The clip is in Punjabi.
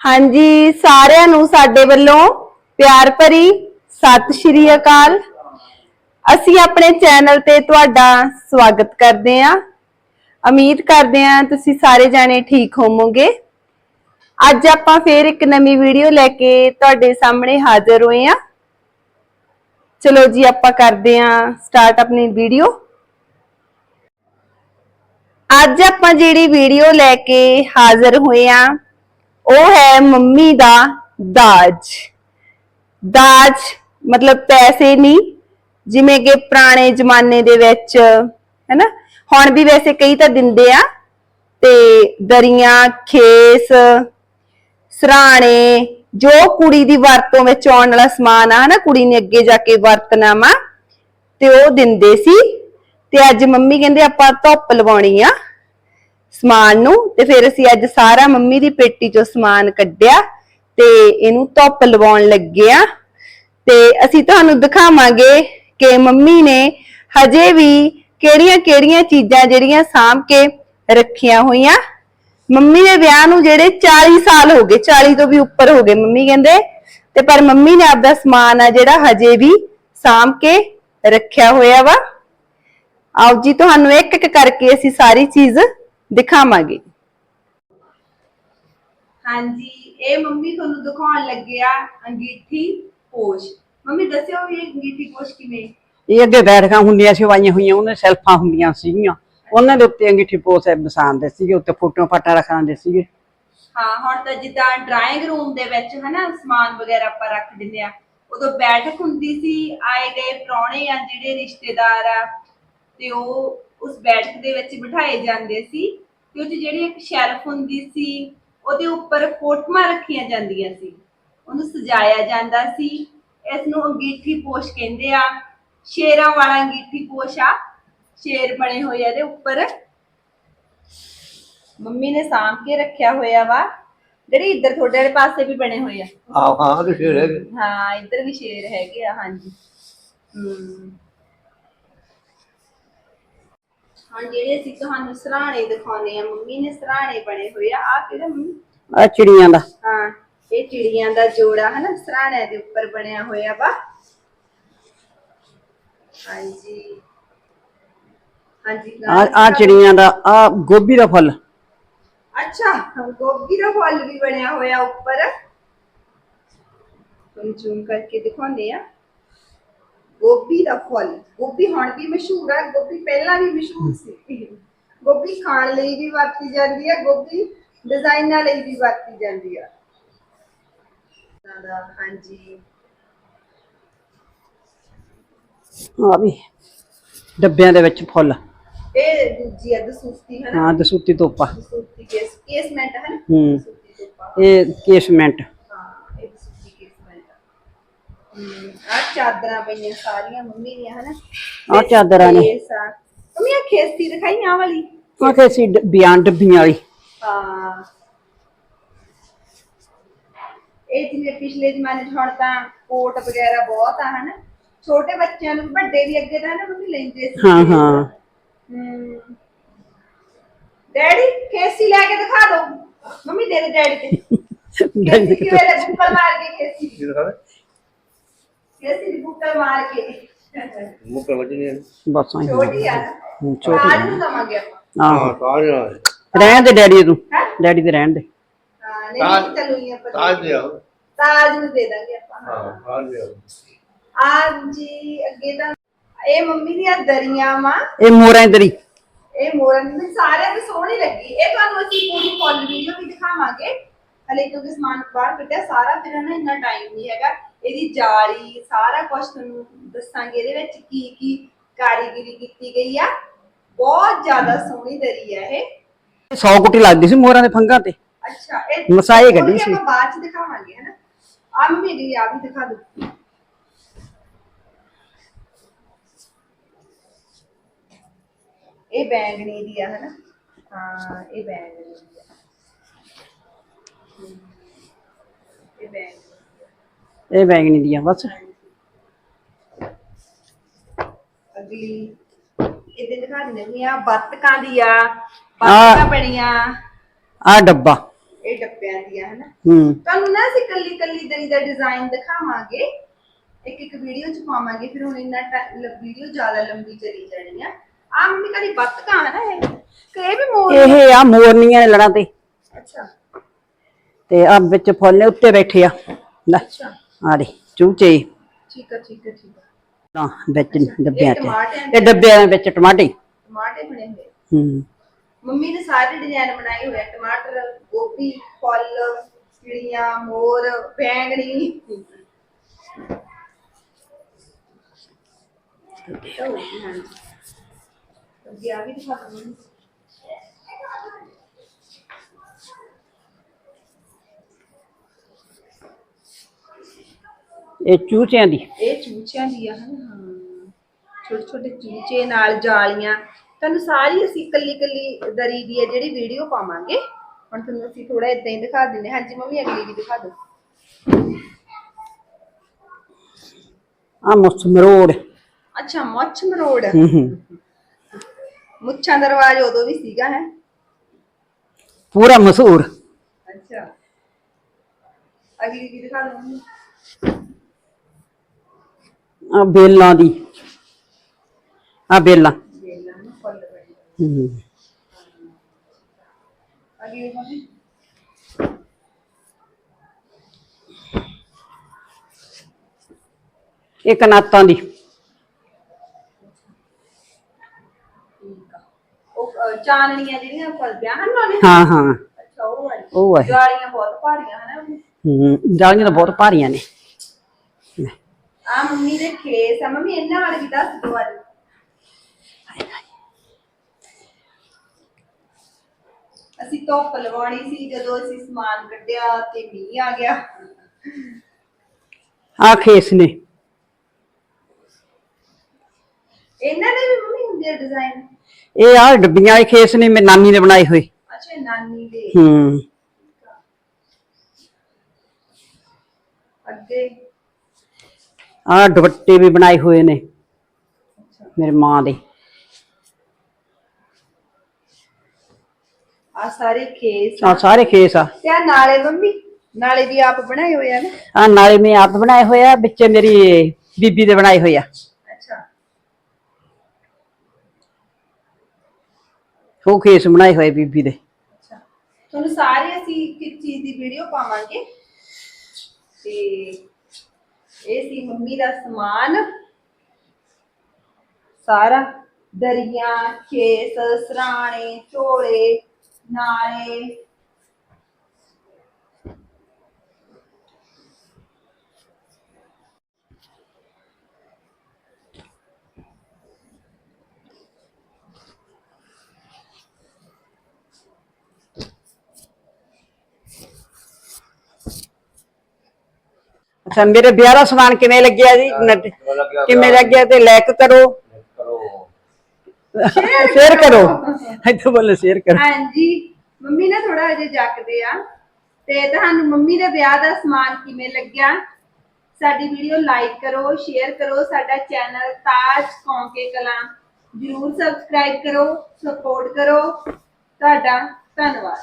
ਹਾਂਜੀ, ਸਾਰਿਆਂ ਨੂੰ ਸਾਡੇ ਵੱਲੋਂ ਪਿਆਰ ਭਰੀ ਸਤਿ ਸ਼੍ਰੀ ਅਕਾਲ। ਅਸੀਂ ਆਪਣੇ ਚੈਨਲ ਤੇ ਤੁਹਾਡਾ ਸਵਾਗਤ ਕਰਦੇ ਹਾਂ। ਉਮੀਦ ਕਰਦੇ ਹਾਂ ਤੁਸੀਂ ਸਾਰੇ ਜਾਣੇ ਠੀਕ ਹੋਵੋਗੇ। ਅੱਜ ਆਪਾਂ ਫੇਰ ਇੱਕ ਨਵੀਂ ਵੀਡੀਓ ਲੈ ਕੇ ਤੁਹਾਡੇ ਸਾਹਮਣੇ ਹਾਜ਼ਰ ਹੋਏ ਹਾਂ। ਚਲੋ ਜੀ, ਆਪਾਂ ਕਰਦੇ ਹਾਂ ਸਟਾਰਟ ਆਪਣੀ ਵੀਡੀਓ। ਅੱਜ ਆਪਾਂ ਜਿਹੜੀ ਵੀਡੀਓ ਲੈ ਕੇ ਹਾਜ਼ਰ ਹੋਏ ਆ ਉਹ ਹੈ ਮੰਮੀ ਦਾ ਦਾਜ। ਦਾਜ ਮਤਲਬ ਪੈਸੇ ਨਹੀਂ, ਜਿਵੇਂ ਕਿ ਪੁਰਾਣੇ ਜ਼ਮਾਨੇ ਦੇ ਵਿੱਚ, ਹੈਨਾ? ਹੁਣ ਵੀ ਵੈਸੇ ਕਈ ਤਾਂ ਦਿੰਦੇ ਆ, ਤੇ ਦਰੀਆਂ, ਖੇਸ, ਸਰਾਣੇ, ਜੋ ਕੁੜੀ ਦੀ ਵਰਤੋਂ ਵਿੱਚ ਆਉਣ ਵਾਲਾ ਸਮਾਨ ਆ, ਹਨਾ? ਕੁੜੀ ਨੇ ਅੱਗੇ ਜਾ ਕੇ ਵਰਤਣਾ ਵਾ, ਤੇ ਉਹ ਦਿੰਦੇ ਸੀ। ਤੇ ਅੱਜ ਮੰਮੀ ਕਹਿੰਦੇ ਆਪਾਂ ਧੁੱਪ ਲਵਾਉਣੀ ਆ। ਸਮਾਨ ਨੂੰ ਤੇ ਫਿਰ ਅਸੀਂ ਅੱਜ ਸਾਰਾ ਮੰਮੀ ਦੀ ਪੇਟੀ ਚੋਂ ਸਮਾਨ ਕੱਢਿਆ ਤੇ ਇਹਨੂੰ ਧੁੱਪ ਲਵਾਉਣ ਲੱਗੇ ਆ। ਤੇ ਅਸੀਂ ਤੁਹਾਨੂੰ ਦਿਖਾਵਾਂਗੇ ਕਿ ਮੰਮੀ ਨੇ ਹਜੇ ਵੀ ਕਿਹੜੀਆਂ-ਕਿਹੜੀਆਂ ਚੀਜ਼ਾਂ ਜਿਹੜੀਆਂ ਸਾਂਭ ਕੇ ਰੱਖੀਆਂ ਹੋਈਆਂ। ਮੰਮੀ ਦੇ ਵਿਆਹ ਨੂੰ ਜਿਹੜੇ 40 ਸਾਲ ਹੋ ਗਏ 40 ਤੋਂ ਵੀ ਉੱਪਰ ਹੋ ਗਏ ਮੰਮੀ ਕਹਿੰਦੇ। ਤੇ ਪਰ ਮੰਮੀ ਨੇ ਆਪਦਾ ਸਮਾਨ ਆ ਜਿਹੜਾ ਹਜੇ ਵੀ ਸਾਂਭ ਕੇ ਰੱਖਿਆ ਹੋਇਆ ਵਾ। ਆਓ ਜੀ, ਤੁਹਾਨੂੰ ਇੱਕ ਇੱਕ ਕਰਕੇ ਅਸੀਂ ਸਾਰੀ ਚੀਜ਼ ਦਿਖਾਵਾਂਗੇ। ਹਾਂਜੀ ਇਹ ਮੰਮੀ ਤੁਹਾਨੂੰ ਦਿਖਾਉਣ ਲੱਗਿਆ ਅੰਗੀਠੀ ਪੋਸ਼। ਮੰਮੀ ਦੱਸਿਓ ਵੀ ਇਹ ਅੰਗੀਠੀ ਪੋਸ਼ ਕਿਵੇਂ? ਇਹ ਅੱਗੇ ਬੈਠਕਾਂ ਹੁੰਦੀਆਂ ਸੀ ਵਾਈਆਂ ਹੋਈਆਂ ਉਹਨਾਂ ਸੈਲਫਾਂ ਹੁੰਦੀਆਂ ਸੀਗੀਆਂ। ਉਹਨਾਂ ਦੇ ਉੱਤੇ ਅੰਗੀਠੀ ਪੋਸ ਬਸਾਉਂਦੇ ਸੀਗੇ ਉੱਤੇ ਫੋਟੋਆਂ ਫਾਟਾ ਰੱਖਾਂਦੇ ਸੀਗੇ। ਹਾਂ ਹੁਣ ਤਾਂ ਜਿੱਦਾਂ ਡਰਾਇੰਗ ਰੂਮ ਦੇ ਵਿੱਚ ਹਨਾ ਸਮਾਨ ਵਗੈਰਾ ਆਪਾਂ ਰੱਖ ਦਿੰਦੇ ਆ। ਉਦੋਂ ਬੈਠਕ ਹੁੰਦੀ ਸੀ ਆਏ ਗਏ ਪ੍ਰਾਹੁਣੇ ਆ ਜਿਹੜੇ ਰਿਸ਼ਤੇਦਾਰ ਆ ਤੇ ਉਹ ਉਸ ਬੈਠਕ ਦੇ ਵਿੱਚ ਬਿਠਾਏ ਜਾਂਦੇ ਸੀ ਤੇ ਉਹ 'ਚ ਜਿਹੜੀ ਇੱਕ ਸ਼ੈਲਫ ਹੁੰਦੀ ਸੀ ਉਹਦੇ ਉੱਪਰ ਫੋਟੋਆਂ ਰੱਖੀਆਂ ਜਾਂਦੀਆਂ ਸੀ। ਉਹਨੂੰ ਸਜਾਇਆ ਜਾਂਦਾ ਸੀ। ਇਸ ਨੂੰ ਅੰਗੀਠੀ ਪੋਸ਼ ਕਹਿੰਦੇ ਆ। ਸ਼ੇਰਾਂ ਵਾਲਾ ਅੰਗੀਠੀ ਪੋਸ਼ ਆ। ਸ਼ੇਰ ਬਣੇ ਹੋਏ ਆ ਇਹਦੇ ਉੱਪਰ। ਮੰਮੀ ਨੇ ਸਾਂਭ ਕੇ ਰੱਖਿਆ ਹੋਇਆ ਵਾ। ਜਿਹੜੀ ਇੱਧਰ ਤੁਹਾਡੇ ਵਾਲੇ ਪਾਸੇ ਵੀ ਬਣੇ ਹੋਏ ਆ। ਹਾਂ ਹਾਂ ਤੇ ਫਿਰ ਹੈਗੇ। ਹਾਂ ਇੱਧਰ ਵੀ ਸ਼ੇਰ ਹੈਗੇ ਆ ਹਾਂਜੀ। ਹਮ ਹਾਂ ਜਿਹੜੇ ਅਸੀਂ ਤੁਹਾਨੂੰ ਸਰਾਣੇ ਦਿਖਾਉਨੇ ਆ ਮੰਮੀ ਨੇ ਸਰਾਣੇ ਬਣੇ ਹੋਏ ਆ। ਆ ਕਿਹੜਾ ਮੰਮੀ? ਆ ਚਿੜੀਆਂ ਦਾ। ਹਾਂ ਇਹ ਚਿੜੀਆਂ ਦਾ ਜੋੜਾ ਹੈ ਨਾ ਸਰਾਣੇ ਦੇ ਉੱਪਰ ਬਣਿਆ ਹੋਇਆ ਵਾ। ਹਾਂਜੀ। ਹਾਂਜੀ ਆ ਆ ਚਿੜੀਆਂ ਦਾ ਆ ਗੋਭੀ ਦਾ ਫੁੱਲ। ਅੱਛਾ ਗੋਭੀ ਦਾ ਫੁੱਲ ਵੀ ਬਣਿਆ ਹੋਇਆ ਉੱਪਰ। ਤੁਹਾਨੂੰ ਜ਼ੂਮ ਕਰਕੇ ਦਿਖਾਉਂਦੇ ਆ ਗੋਭੀ ਦਾ ਫੁੱਲ। ਗੋਭੀ ਹੁਣ ਵੀ ਮਸ਼ਹੂਰ ਹੈ ਗੋਭੀ ਪਹਿਲਾਂ ਵੀ ਮਸ਼ਹੂਰ ਸੀ। ਗੋਭੀ ਖਾਣ ਲਈ ਵੀ ਵਰਤੀ ਜਾਂਦੀ ਹੈ ਗੋਭੀ ਡਿਜ਼ਾਈਨਾਂ ਲਈ ਵੀ ਵਰਤੀ ਜਾਂਦੀ ਹੈ ਦਾ ਹਾਂਜੀ। ਆ ਵੀ ਡੱਬਿਆਂ ਦੇ ਵਿੱਚ ਫੁੱਲ। ਇਹ ਦੂਜੀ ਹੈ ਦਸੂਤੀ ਹੈ ਨਾ ਹਾਂ ਦਸੂਤੀ ਤੋਪਾ। ਦਸੂਤੀ ਕੇਸ ਕੇਸਮੈਂਟ ਹੈ ਨਾ ਹੂੰ। ਦਸੂਤੀ ਤੋਪਾ। ਇਹ ਕੇਸਮੈਂਟ ਹਾਂ ਇਹ ਸੁੱਕੀ ਕਿਸਮਤ ਹਮ ਆ ਚਾਦਰਾਂ ਪਈਆਂ ਸਾਰੀਆਂ ਮੰਮੀ ਦੀਆਂ ਹਨਾ? ਆਹ ਚਾਦਰਾਂ ਨੇ। ਮੰਮੀ ਆ ਖੇਸੀ ਦਿਖਾਈ ਆ ਵਾਲੀ? ਆ ਕੇ ਸੀ ਬਿਆਨ ਡੱਬੀਆਂ ਵਾਲੀ। ਹਾਂ। ਇਹ ਜਿਵੇਂ ਪਿਛਲੇ ਜ਼ਮਾਨੇ 'ਚ ਹੁਣ ਤਾਂ ਕੋਟ ਵਗੈਰਾ ਬਹੁਤ ਆ ਹਨਾ? ਛੋਟੇ ਬੱਚਿਆਂ ਨੂੰ ਵੱਡੇ ਵੀ ਅੱਗੇ ਤਾਂ ਨਾ ਮੰਮੀ ਲੈਂਦੇ ਸੀ। ਹਾਂ ਹਾਂ। ਹਮ। ਡੈਡੀ ਖੇਸੀ ਲੈ ਕੇ ਦਿਖਾ ਦਿਓ ਮੰਮੀ ਦੇ ਦੇ ਡੈਡੀ ਤੇ। ਖੇਸੀ ਕਿਵੇਂ ਲੈ ਬੁੱਕਲ ਮਾਰ ਕੇ ਖੇਸੀ। ਦੀ ਮਾਰ ਕੇ। ਮੁੱਕਰ ਵੱਜਣੀ ਹੈ ਬਸ ਆਈ ਛੋਟੀ ਆ ਨਾ। ਹੂੰ, ਛੋਟੀ ਅੱਜ ਨੂੰ ਦਵਾਂਗੇ ਆਪਾਂ। ਆਹੋ। ਹਾਂ ਤਾਜ ਨਾਲ ਰਹਿਣ ਦੇ ਡੈਡੀ ਤੂੰ। ਹੈਂ? ਡੈਡੀ ਤੇ ਰਹਿਣ ਦੇ। ਹਾਂ ਨਹੀਂ ਤਾਜ- ਨਹੀਂ ਚਲੂਈ ਆਪਾਂ। ਤਾਜ ਦੇ ਆਓ ਤਾਜ ਨੂੰ ਦੇ ਦਾਂਗੇ ਆਪਾਂ। ਹਾਂ ਤਾਜ ਦੇ ਆਓ ਹਾਂਜੀ ਅੱਗੇ ਤਾਂ ਇਹ ਮੰਮੀ ਦੀਆਂ ਦਰੀਆਂ ਵਾ ਇਹ ਮੋਰਾਂ ਇਹ ਮੋਰਨ ਨੂੰ ਸਾਰਿਆਂ ਨੂੰ ਸੋਹਣੀ ਲੱਗੀ। ਇਹ ਤੁਹਾਨੂੰ ਅਸੀਂ ਪੂਰੀ ਫੁੱਲ ਵੀਡੀਓ ਵੀ ਦਿਖਾਵਾਂਗੇ। ਹਲੇ ਕਿਉਂਕਿ ਸਮਾਨ ਬਾਹਰ ਕੱਢਿਆ ਸਾਰਾ ਫਿਰ ਨਾ ਇੰਨਾ ਟਾਈਮ ਨਹੀਂ ਹੈਗਾ। ਇਹਦੀ ਜਾਲੀ ਸਾਰਾ ਕੁਝ ਤੁਹਾਨੂੰ ਦੱਸਾਂਗੇ ਇਹਦੇ ਵਿੱਚ ਕੀ ਕੀ ਕਾਰੀਗਰੀ ਕੀਤੀ ਗਈ ਆ। ਬਹੁਤ ਜ਼ਿਆਦਾ ਸੋਹਣੀ ਦਰੀ ਆ ਇਹ। 100 ਕੁੱਟੀ ਲੱਗਦੀ ਸੀ ਮੋਰਾਂ ਦੇ ਫੰਗਾਂ ਤੇ। ਅੱਛਾ ਇਹ ਮਸਾਏ ਉਹ ਕੱਢੀ ਵੀ ਸੀ। ਆਪਾਂ ਬਾਅਦ ਚ ਦਿਖਾਵਾਂਗੇ ਹਨਾ? ਆ ਮੰਮੀ ਦੀ ਆ ਵੀ ਦਿਖਾ ਦੋ ਇਹ ਬੈਂਗਣੀ ਦੀ ਆ ਹਨਾ? ਹਾਂ ਇਹ ਬੈਂਗਣੀ ਦੀ ਆ। ਹਮ, ਇਹ ਬੈਂਗਣੀ ਇਹ ਬੈਗਣੀ ਦੀਆਂ ਬਸ। ਅਗਲੀ ਇਹਦੇ ਦਿਖਾ ਦਿੰਦੇ ਆ ਬੱਤਕਾਂ ਦੀ ਆ ਬੱਤਕਾਂ ਬਣੀਆਂ। ਆ ਡੱਬਾ। ਇਹ ਡੱਬਿਆਂ ਦੀਆਂ ਹਨਾ? ਹੂੰ। ਤੁਹਾਨੂੰ ਨਾ ਅਸੀਂ ਕੱਲੀ ਕੱਲੀ ਦਰੀ ਦਾ ਡਿਜ਼ਾਈਨ ਦਿਖਾਵਾਂਗੇ। ਇੱਕ ਇੱਕ ਵੀਡੀਓ ਚ ਪਾਵਾਂਗੇ ਫਿਰ ਹੁਣ ਇੰਨਾ ਵੀਡੀਓ ਜ਼ਿਆਦਾ ਲੰਬੀ ਚਲੀ ਜਾਣੀ ਆ। ਆ ਮੰਮੀ ਕਦੀ ਬੱਤਕਾਂ ਹੈ ਨਾ ਇਹ? ਕਿ ਇਹ ਵੀ ਮੋਰ ਇਹ ਆ ਮੋਰਨੀਆਂ ਨੇ ਲੜਾਂ ਤੇ। ਅੱਛਾ। ਤੇ ਆ ਵਿੱਚ ਫੁੱਲ ਨੇ ਉੱਤੇ ਬੈਠੇ ਆ। ਲੈ। ਅੱਛਾ। ਆ ਦੇ ਚੂਚੇ ਠੀਕ ਆ ਠੀਕ ਆ ਠੀਕ ਆ। ਤਾਂ ਵਿੱਚ ਡੱਬਿਆਂ ਟਮਾਟਰ ਤੇ ਇਹ ਡੱਬਿਆਂ ਵਿੱਚ ਟਮਾਟੇ ਟਮਾਟੇ ਬਣੇ ਹੋਏ। ਹੂੰ। ਮੰਮੀ ਨੇ ਸਾਰੇ ਡਿਜ਼ਾਈਨ ਬਣਾਏ ਹੋਏ ਆ, ਟਮਾਟਰ ਗੋਭੀ ਫੁੱਲ ਚਿੜੀਆਂ ਮੋਰ ਬੈਂਗਣੀ। ਗਿਆ ਵੀ ਦਿਖਾ ਦਿੰਦੀ ਇਹ ਚੂਚਿਆਂ ਦੀ। ਇਹ ਚੂਚਿਆਂ ਦੀ ਆ ਹਨ? ਹਾਂ। ਛੋਟੇ ਛੋਟੇ ਚੂਚੇ ਨਾਲ ਜਾਲੀਆਂ। ਤੁਹਾਨੂੰ ਸਾਰੀ ਅਸੀਂ ਕੱਲੀ ਕੱਲੀ ਦਰੀ ਦੀ ਹੈ ਜਿਹੜੀ ਵੀਡੀਓ ਪਾਵਾਂਗੇ। ਹੁਣ ਤੁਹਾਨੂੰ ਅਸੀਂ ਥੋੜਾ ਇਦਾਂ ਹੀ ਦਿਖਾ ਦਿੰਦੇ ਹਾਂ। ਹਾਂਜੀ ਮੰਮੀ ਅਗਲੀ ਵੀ ਦਿਖਾ ਦਿਓ। ਆ ਮੁੱਛ ਮਰੋੜ। ਅੱਛਾ ਮੁੱਛ ਮਰੋੜ। ਹੂੰ ਹੂੰ। ਮੁੱਛਾਂ ਦਾ ਰਿਵਾਜ ਉਦੋਂ ਵੀ ਸੀਗਾ ਹੈ? ਪੂਰਾ ਮਸ਼ਹੂਰ। ਅੱਛਾ। ਅਗਲੀ ਵੀ ਦਿਖਾ ਦਿਓ। ਮੰਮੀ। ਆ ਬੇਲਾਂ ਦੀ। ਆ ਬੇਲਾਂ। ਵੇਲਾਂ ਨੂੰ ਫੁੱਲ ਬਣੇ ਹੂੰ ਅਗਲੀ ਮੰਮੀ ਇਹ ਕਨਾਤਾਂ ਦੀ। ਉਹ ਚਾਨਣੀਆਂ ਜਿਹੜੀਆਂ ਫਲਦਿਆਂ ਹਨ ਉਹਨੇ ਹਾਂ ਹਾਂ। ਅੱਛਾ ਉਹ ਵਾਲੀ। ਉਹ ਹੈ ਜਾਲੀਆਂ ਬਹੁਤ ਭਾਰੀਆਂ ਹਨ। ਹੂੰ ਜਾਲੀਆਂ ਤਾਂ ਬਹੁਤ ਭਾਰੀਆਂ ਨੇ। ਆ ਮੰਮੀ ਦੇ ਖੇਸ ਆ ਮੰਮੀ ਇਹਨਾਂ ਬਾਰੇ ਵੀ ਦੱਸ ਦਿਓ ਅੱਜ ਅਸੀਂ ਧੁੱਪ ਲਵਾਉਣੀ ਸੀ ਜਦੋਂ ਅਸੀਂ ਸਮਾਨ ਕੱਢਿਆ ਤੇ ਮੀਂਹ ਆ ਗਿਆ ਆ ਖੇਸ ਨੇ ਇਹਨਾਂ ਦੇ ਵੀ ਮੰਮੀ ਹੁੰਦੇ ਡਿਜ਼ਾਈਨ ਇਹ ਆ ਡੱਬੀਆਂ ਵਾਲੇ ਖੇਸ ਨੇ ਮੇਰੀ ਨਾਨੀ ਨੇ ਬਣਾਏ ਹੋਏ ਅੱਛਾ ਨਾਨੀ ਦੇ ਹੂੰ ਅੱਗੇ ਆ ਦੁਪੱਟੇ ਵੀ ਬਣਾਏ ਹੋਏ ਨੇ ਮੇਰੀ ਮਾਂ ਦੇ। ਆ ਸਾਰੇ ਖੇਸ ਆ। ਸਾਰੇ ਖੇਸ ਆ। ਤੇ ਆਹ ਨਾਲੇ ਮੰਮੀ ਨਾਲੇ ਵੀ ਆਪ ਬਣਾਏ ਹੋਏ ਆ ਨਾ? ਆ ਨਾਲੇ ਮੈਂ ਆਪ ਬਣਾਏ ਹੋਏ ਆ ਵਿੱਚ ਮੇਰੀ ਬੀਬੀ ਦੇ ਬਣਾਏ ਹੋਏ ਆ। ਅੱਛਾ। ਉਹ ਖੇਸ ਬਣਾਏ ਹੋਏ ਬੀਬੀ ਦੇ। ਅੱਛਾ। ਤੁਹਾਨੂੰ ਸਾਰੇ ਅਸੀਂ ਕਿਸ ਚੀਜ਼ ਦੀ ਵੀਡੀਓ ਪਾਵਾਂਗੇ? ਤੇ ਇਹ ਸੀ ਮੰਮੀ ਦਾ ਸਮਾਨ। ਸਾਰਾ ਦਰੀਆਂ ਖੇਸ ਸਰਾਣੇ ਝੋਲੇ ਨਾਲੇ ਅੱਛਾ ਮੇਰੇ ਵਿਆਹ ਦਾ ਸਮਾਨ ਕਿਵੇਂ ਲੱਗਿਆ ਜੀ? ਕਿਵੇਂ ਲੱਗਿਆ? ਤੇ ਲਾਈਕ ਕਰੋ ਕਰੋ। ਸ਼ੇਅਰ ਕਰੋ। ਇੱਥੇ ਬੋਲੇ ਸ਼ੇਅਰ ਕਰੋ। ਹਾਂਜੀ ਮੰਮੀ ਨਾ ਥੋੜਾ ਅਜੇ ਜੱਕਦੇ ਆ। ਤੇ ਤੁਹਾਨੂੰ ਮੰਮੀ ਦੇ ਵਿਆਹ ਦਾ ਸਮਾਨ ਕਿਵੇਂ ਲੱਗਿਆ? ਸਾਡੀ ਵੀਡੀਓ ਲਾਈਕ ਕਰੋ ਸ਼ੇਅਰ ਕਰੋ ਸਾਡਾ ਚੈਨਲ ਤਾਜ ਕੌਂਕੇ ਕਲਾਂ ਜਰੂਰ ਸਬਸਕ੍ਰਾਈਬ ਕਰੋ ਸਪੋਰਟ ਕਰੋ। ਤੁਹਾਡਾ ਧੰਨਵਾਦ।